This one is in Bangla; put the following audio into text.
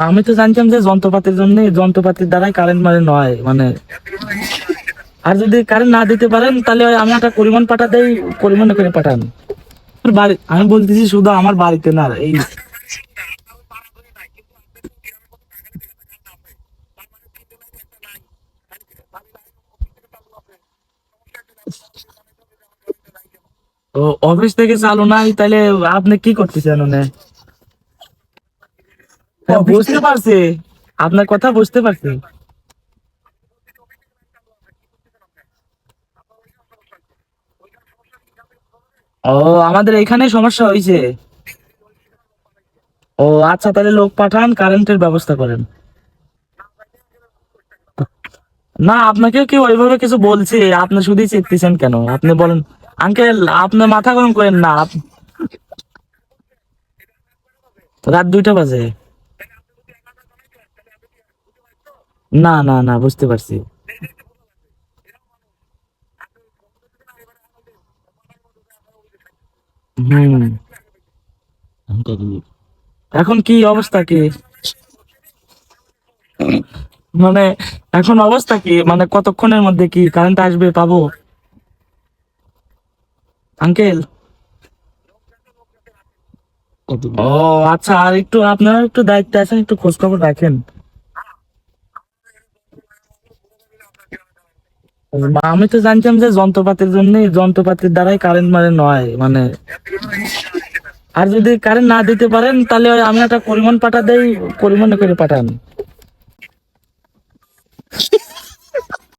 আমি তো জানতাম যে যন্ত্রপাতির জন্য যন্ত্রপাতির দ্বারাই কারেন্ট মানে নয় মানে আর যদি কারেন্ট না দিতে পারেন তাহলে আমি একটা পরিমাণ পাঠাতেই পরিমাণে করে পাঠান। আমি বলতেছি শুধু আমার বাড়িতে না এই অফিস থেকে চালু নাই তাহলে আপনি কি করতেছেন ওনে? হ্যাঁ, বুঝতে পারছি। আপনার কথা বুঝতে পারছি। ও, আমাদের এখানে সমস্যা হয়েছে। ও আচ্ছা তাহলে লোক পাঠান, কারেন্টের ব্যবস্থা করেন। না আপনাকেও কেউ ওইভাবে কিছু বলছে, আপনি শুধুই চেপতেছেন কেন? আপনি বলেন, আঙ্কেল, আপনি মাথা গরম করেন না রাত দুইটা বাজে। না না না বুঝতে পারছি। এখন কি অবস্থা কি? মানে এখন অবস্থা কি? মানে কতক্ষণের মধ্যে কি কারেন্ট আসবে পাবো? আঙ্কেল ও আচ্ছা আর একটু আপনারা একটু দায়িত্বে আছেন একটু খোঁজ খবর রাখেন। আমি তো জানতাম যে যন্ত্রপাতির জন্য যন্ত্রপাতির দ্বারাই কারেন্ট মানে নয় মানে আর যদি কারেন্ট না দিতে পারেন, তাহলে আমি একটা পরিমাণ পাঠা পাঠাতেই পরিমাণ করে পাঠান।